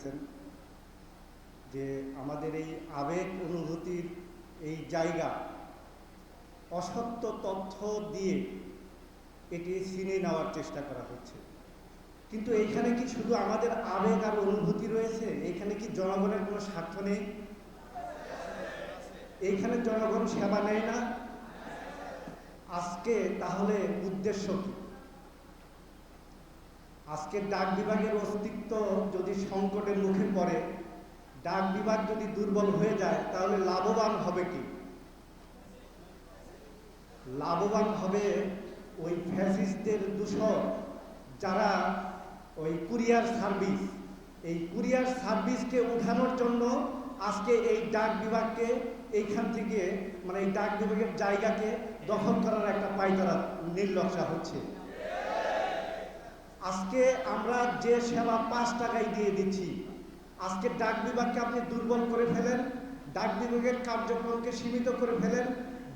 পেরেছেন যে আমাদের এই আবেগ অনুভূতির এই জায়গা অসত্য তথ্য দিয়ে এটি ছিনে নেওয়ার চেষ্টা করা হচ্ছে। কিন্তু এইখানে কি শুধু আমাদের আবেগ আর অনুভূতি রয়েছে? এখানে কি জনগণের কোনো স্বার্থ নেই? এইখানে জনগণ সেবা নেয় না? আজকে তাহলে উদ্দেশ্য কি? আজকে ডাক বিভাগের অস্তিত্ব যদি সংকটের মুখে পড়ে, ডাক বিভাগ যদি দুর্বল হয়ে যায়, তাহলে লাভবান হবে কি? লাভবান হবে ওই ফ্যাসিস্টদের দূষণ, যারা ওই কুরিয়ার সার্ভিস, এই কুরিয়ার সার্ভিসকে উঠানোর জন্য আজকে এই ডাক বিভাগকে এইখান থেকে মানে এই ডাক বিভাগের জায়গাকে দখল করার একটা পাইতারা নির্লক্ষা হচ্ছে। আজকে আমরা যে সেবা পাঁচ টাকায় দিয়ে দিচ্ছি, আজকে ডাক বিভাগকে আপনি দুর্বল করে ফেলেন, ডাক বিভাগের কার্যক্রমকে সীমিত করে ফেলেন,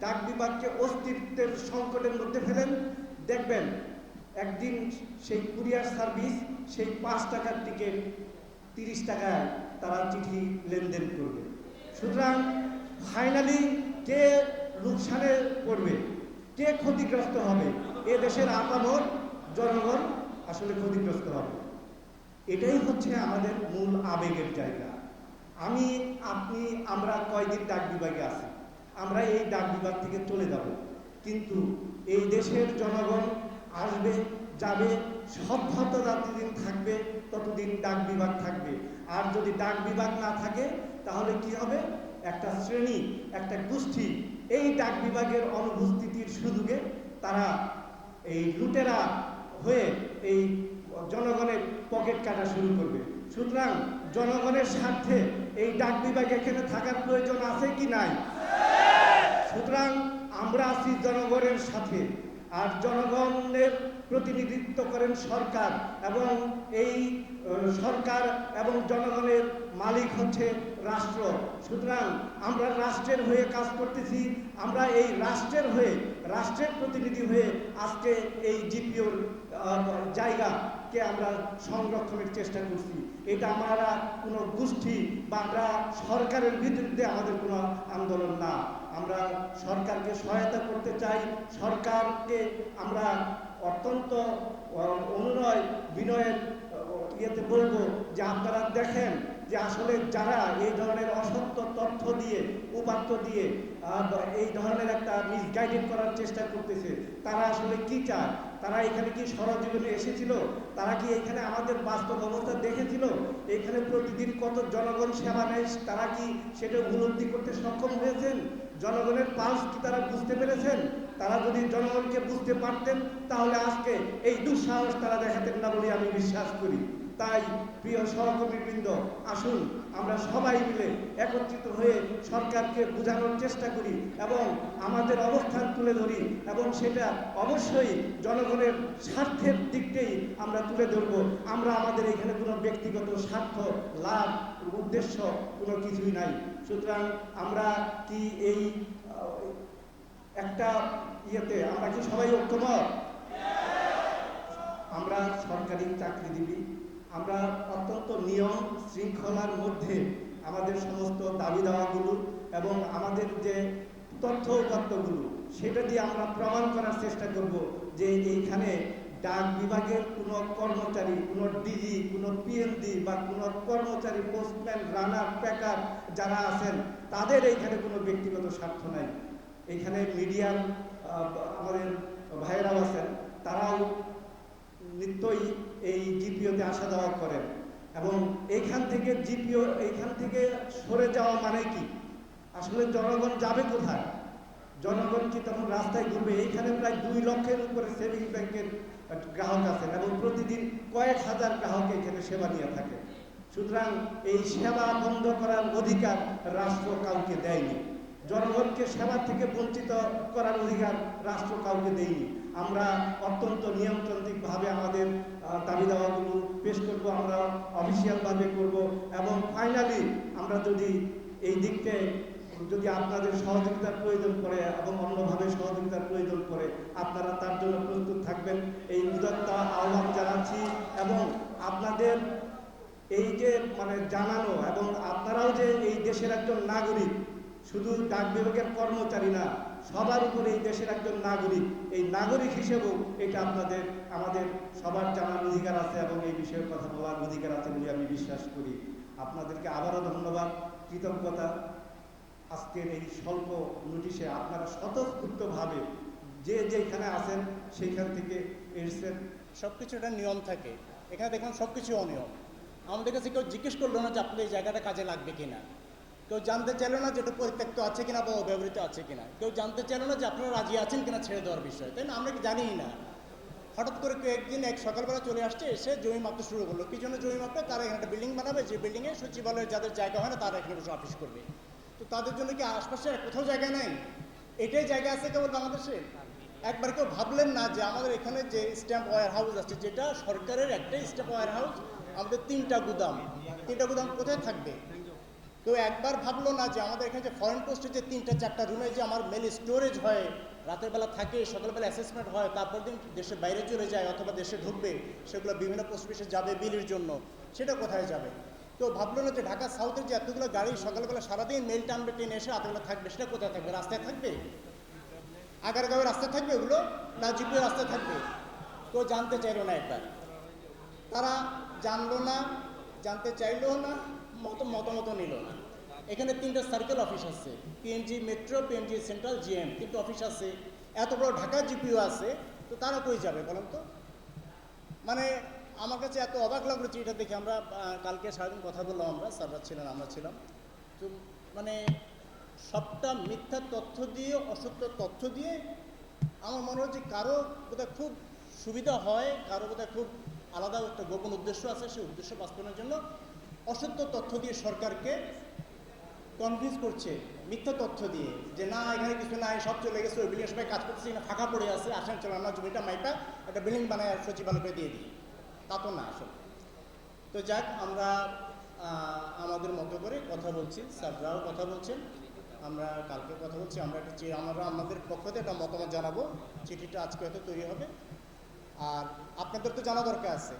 ডাক বিভাগকে অস্তিত্বের সংকটের মধ্যে ফেলেন। দেখবেন, একদিন সেই কুরিয়ার সার্ভিস সেই পাঁচ টাকার টিকিট তিরিশ টাকায় তারা চিঠি লেনদেন করবে। সুতরাং ফাইনালি কে লোকসানে পড়বে, কে ক্ষতিগ্রস্ত হবে, এ দেশের আপামর জনগণ আসলে ক্ষতিগ্রস্ত হবে। এটাই হচ্ছে আমাদের মূল আবেগের জায়গা। আমি, আপনি, আমরা কয়দিন ডাক বিভাগে আছি, আমরা এই ডাক বিভাগ থেকে চলে যাব। কিন্তু এই দেশের জনগণ আসবে, যাবে সভ্যত যতদিন থাকবে, ততদিন ডাক বিভাগ থাকবে। আর যদি ডাক বিভাগ না থাকে, তাহলে কি হবে? একটা শ্রেণি, একটা গোষ্ঠী, এই ডাক বিভাগের অনুপস্থিতির সুযোগে তারা এই লুটেরা হয়ে এই জনগণের পকেট কাটা শুরু করবে। সুতরাং জনগণের স্বার্থে এই ডাক বিভাগ এখানে থাকার প্রয়োজন আছে কি নাই? সুতরাং আমরা আছি জনগণের সাথে। আর জনগণের প্রতিনিধিত্ব করেন সরকার এবং এই সরকার এবং জনগণের মালিক হচ্ছে রাষ্ট্র। সুতরাং আমরা রাষ্ট্রের হয়ে কাজ করতেছি, আমরা এই রাষ্ট্রের হয়ে, রাষ্ট্রের প্রতিনিধি হয়ে আজকে এই জিপিওর জায়গাকে আমরা সংরক্ষণের চেষ্টা করছি। এটা আমরা কোনো গোষ্ঠী বা আমরা সরকারের বিরুদ্ধে আমাদের কোনো আন্দোলন না। আমরা সরকারকে সহায়তা করতে চাই। সরকারকে আমরা অত্যন্ত অনুনয়, বিনয়ের ইয়েতে বলব যে আপনারা দেখেন যে আসলে যারা এই ধরনের অসত্য তথ্য দিয়ে, উপাত্ত দিয়ে এই ধরনের একটা মিসগাইডেড করার চেষ্টা করতেছে, তারা আসলে কি চায়? তারা এখানে কি সরজীবনে এসেছিল? তারা কি এখানে আমাদের বাস্তব অবস্থা দেখেছিল? এখানে প্রতিদিন কত জনগণ সেবা নেয়, তারা কি সেটা উপলব্ধি করতে সক্ষম হয়েছেন? জনগণের পাশ কি তারা বুঝতে পেরেছেন? তারা যদি জনগণকে বুঝতে পারতেন, তাহলে আজকে এই দুঃসাহস তারা দেখাতেন না বলে আমি বিশ্বাস করি। তাই প্রিয় সহকর্মীবৃন্দ, আসুন আমরা সবাই মিলে একত্রিত হয়ে সরকারকে বোঝানোর চেষ্টা করি এবং আমাদের অবস্থান তুলে ধরি এবং সেটা অবশ্যই জনগণের স্বার্থের দিকটাই আমরা তুলে ধরব। আমরা আমাদের এখানে কোনো ব্যক্তিগত স্বার্থ, লাভ, উদ্দেশ্য কোনো কিছুই নাই। সুতরাং আমরা কি এই একটা ইয়েতে আমরা কি সবাই ঐক্যমত? আমরা সরকারি চাকরিজীবী। আমরা অত্যন্ত নিয়ম শৃঙ্খলার মধ্যে আমাদের সমস্ত দাবি দাওয়াগুলো এবং আমাদের যে তথ্য উপাত্তগুলো, সেটা দিয়ে আমরা প্রমাণ করার চেষ্টা করব যে এইখানে ডাক বিভাগের কোনো কর্মচারী, কোনো ডিজি, কোনো পিএনডি বা কোনো কর্মচারী, পোস্টম্যান, রানার, প্যাকার যারা আছেন, তাদের এইখানে কোনো ব্যক্তিগত স্বার্থ নাই। এখানে মিডিয়ার আমাদের ভাইয়েরাও আছেন, তারাও নিত্যই এই জিপিওতে আসা যাওয়া করেন। এবং এইখান থেকে জিপিও এইখান থেকে সরে যাওয়া মানে কি? আসলে জনগণ যাবে কোথায়? জনগণ কি তখন রাস্তায় ঘুরবে? এইখানে প্রায় দুই লক্ষের উপরে সেভিংস ব্যাংকের গ্রাহক আছেন এবং প্রতিদিন কয়েক হাজার গ্রাহক এখানে সেবা নিয়ে থাকে। সুতরাং এই সেবা বন্ধ করার অধিকার রাষ্ট্র কাউকে দেয়নি। জনগণকে সেবা থেকে বঞ্চিত করার অধিকার রাষ্ট্র কাউকে দেয়নি। আমরা অত্যন্ত নিয়মতান্ত্রিকভাবে আমাদের দাবি দাওয়াগুলো পেশ করব, আমরা অফিসিয়ালভাবে করব এবং ফাইনালি আমরা যদি এই দিককে যদি আপনাদের সহযোগিতার প্রয়োজন পড়ে এবং অন্যভাবে সহযোগিতার প্রয়োজন পড়ে, আপনারা তার জন্য প্রস্তুত থাকবেন। এই উদাত্ত আহ্বান জানাচ্ছি এবং আপনাদের এই যে মানে জানানো এবং আপনারাও যে এই দেশের একজন নাগরিক, শুধু ডাক বিভাগের কর্মচারী না সবার উপরে এই দেশের একজন নাগরিক। এই নাগরিক হিসেবেও এটা আপনাদের, আমাদের সবার জানার অধিকার আছে এবং এই বিষয়ে কথা বলার অধিকার আছে বলে আমি বিশ্বাস করি। আপনাদেরকে আবারও ধন্যবাদ। কৃতজ্ঞতা। আজকের এই স্বল্প নোটিশে আপনারা স্বতঃস্ফূর্তভাবে যে যেখানে আছেন, সেইখান থেকে এসেছেন। সব কিছু একটা নিয়ম থাকে। এখানে দেখলাম সব কিছু অনিয়ম। আমাদের কাছে কেউ জিজ্ঞেস করল না যে আপনার এই জায়গাটা কাজে লাগবে কিনা। কেউ জানতে চাইলো না যে এটা পরিত্যক্ত আছে কিনা বা অব্যবহৃত আছে কিনা। কেউ জানতে চাইলো না যে আপনারা রাজি আছেন কিনা ছেড়ে দেওয়ার বিষয়। তাই না? আমরা কি জানিই না। হঠাৎ করে কেউ একদিন এক সকালবেলা চলে আসছে, এসে জমি মাপতে শুরু করল। কি জন্য জমি মাপবে? তারা এখানে একটা বিল্ডিং বানাবে, যে বিল্ডিংয়ে সচিবালয়ের যাদের জায়গা হয় না, তারা এখানে বসে অফিস করবে। তো তাদের জন্য কি আশপাশে কোথাও জায়গা নাই? এটাই জায়গা আছে কেবল বাংলাদেশে? একবার কেউ ভাবলেন না যে আমাদের এখানে যে স্ট্যাম্প ওয়ার হাউস আছে, যেটা সরকারের একটাই স্ট্যাম্প ওয়ার হাউস আমাদের তিনটা গুদাম। তিনটা গুদাম কোথায় থাকবে? কেউ একবার ভাবলো না যে আমাদের এখানে যে ফরেন পোস্টে যে তিনটা, চারটা রুমে যে আমার মেল স্টোরেজ হয়, রাতের বেলা থাকে, সকালবেলা অ্যাসেসমেন্ট হয়, তারপর দিন দেশের বাইরে চলে যায় অথবা দেশে ঢুকবে, সেগুলো বিভিন্ন পোস্ট অফিসে যাবে বিলির জন্য। সেটা কোথায় যাবে? কেউ ভাবলো না যে ঢাকা সাউথের যে এতগুলো গাড়ি সকালবেলা সারাদিন মেল টানবে ট্রেনে এসে রাতের বেলা থাকবে, সেটা কোথায় থাকবে? রাস্তায় থাকবে? আগারগাঁওয়ের রাস্তায় থাকবে ওগুলো? না জিপিও রাস্তায় থাকবে? কেউ জানতে চাইলো না একবার। তারা জানলো না, জানতে চাইলো না মতামত নিল না। এখানে তিনটা সার্কেল অফিস আছে। PNG metro PNG central GM তিনটা অফিস আছে। এত বড় ঢাকা জিপিও আছে, তো তারা কই যাবে বলেন তো? মানে আমার কাছে এত অবাক লাগল চিঠিটা দেখে আমরা কালকে সারাদিন কথা বললাম আমরা, স্যাররা ছিলেন, আমরা ছিলাম। তো মানে সবটা মিথ্যা তথ্য দিয়ে, অসত্য তথ্য দিয়ে আমার মনে হচ্ছে কারও বোধহয় খুব সুবিধা হয়, কারও বোধহয় খুব আলাদা একটা গোপন উদ্দেশ্য আছে, সেই উদ্দেশ্য বাস্তবায়নের জন্য অসত্য তথ্য দিয়ে সরকারকে কনভিন্স করছে মিথ্যা তথ্য দিয়ে যে না, এখানে কিছু নাই, সব চলে গেছে, ওই বিল্ডিং সবাই কাজ করতেছে না ফাঁকা পড়ে আছে, আসেন চলে আমরা জমিটা মাইপা একটা বিল্ডিং বানায় সচিবালয়কে দিয়ে দিই। তা তো না আসলে। তো যাক, আমরা আমাদের মতো করে কথা বলছি, স্যাররাও কথা বলছেন, আমরা কালকে কথা বলছি, আমরা একটা চি- আমরা আমাদের পক্ষ থেকে একটা মতামত জানাব, চিঠিটা আজকে হয়তো তৈরি হবে। আর আপনাদের তো জানা দরকার আছে।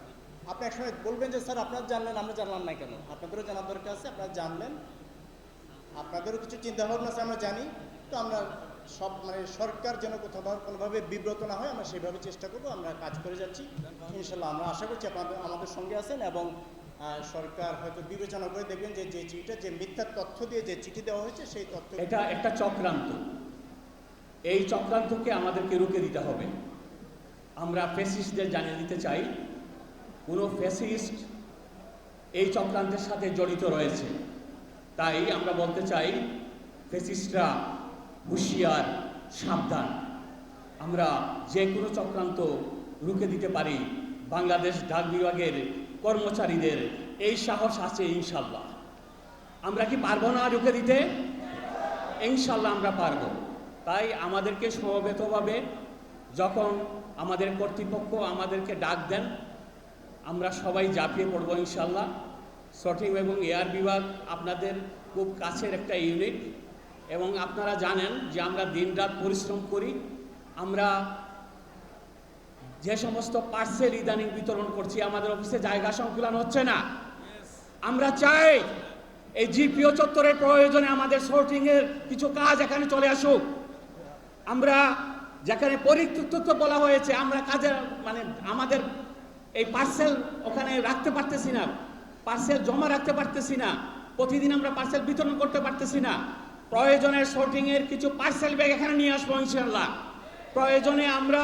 আপনি একসময় বলবেন যে, স্যার, আপনারা জানলেন, আমরা জানলাম না কেন? আপনাদেরও জানার দরকার আছে, আপনারা জানলেন। আপনাদেরও কিছু চিন্তা ভাবনা আছে, আমরা জানি। তো আমরা সব মানে সরকার যেন কোথাও কোনোভাবে বিব্রত না হয়, আমরা সেইভাবে চেষ্টা করব, আমরা কাজ করে যাচ্ছি। ইনশাল্লাহ, আমরা আশা করছি আপনাদের, আমাদের সঙ্গে আছেন এবং সরকার হয়তো বিবেচনা করে দেখবেন যে যে চিঠিটা, যে মিথ্যা তথ্য দিয়ে যে চিঠি দেওয়া হয়েছে, সেই তথ্য এটা একটা চক্রান্ত। এই চক্রান্তকে আমাদেরকে রুখে দিতে হবে। আমরা ফেসিস্টদের জানিয়ে দিতে চাই কোনো ফেসিস্ট এই চক্রান্তের সাথে জড়িত রয়েছে। তাই আমরা বলতে চাই ফেসিস্টরা হুঁশিয়ার, সাবধান। আমরা যে কোনো চক্রান্ত রুখে দিতে পারি। বাংলাদেশ ডাক বিভাগের কর্মচারীদের এই সাহস আছে ইনশাল্লাহ আমরা কি পারব না রুখে দিতে? ইনশাল্লাহ আমরা পারব। তাই আমাদেরকে সমবেতভাবে যখন আমাদের কর্তৃপক্ষ আমাদেরকে ডাক দেন আমরা সবাই ঝাঁপিয়ে পড়ব ইনশাল্লাহ সঠিক এবং এয়ার বিভাগ আপনাদের খুব কাছের একটা ইউনিট। এবং আপনারা জানেন যে আমরা দিনরাত পরিশ্রম করি। আমরা যে সমস্ত পার্সেল ইদানিং বিতরণ করছি, আমাদের অফিসে জায়গা সংকুলন হচ্ছে না। আমরা চাই এই জিপিও চত্বরের প্রয়োজনে আমাদের সোর্টিংয়ের কিছু কাজ এখানে চলে আসুক। আমরা যেখানে পরিত্যক্ত বলা হয়েছে, আমরা কাজের মানে আমাদের এই পার্সেল ওখানে রাখতে পারতেছি না। পার্সেল জমা রাখতে পারতেছি না। প্রতিদিন আমরা পার্সেল বিতরণ করতে পারতেছি না। প্রয়োজনে সোর্টিংয়ের কিছু পার্সেল ব্যাগ এখানে নিয়ে আসব ইনশাল্লাহ প্রয়োজনে আমরা,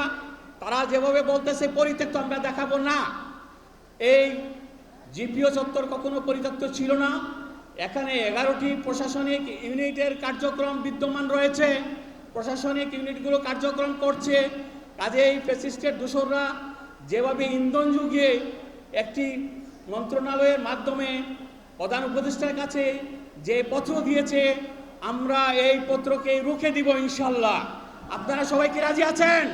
তারা যেভাবে বলতেছে পরিত্যক্ত আমরা দেখাবো না। এই জিপিও চত্বর কখনো পরিত্যক্ত ছিল না। এখানে এগারোটি প্রশাসনিক ইউনিটের কার্যক্রম বিদ্যমান রয়েছে। প্রশাসনিক ইউনিটগুলো কার্যক্রম করছে। কাজেই ফেসিস্টের দূষররা যেভাবে ইন্ধন যুগে একটি মন্ত্রণালয়ের মাধ্যমে প্রধান উপদেষ্টার কাছে যে পত্র দিয়েছে, আমরা এই পত্রকে রুখে দিব ইনশাল্লাহ আপনারা সবাই কি রাজি আছেন?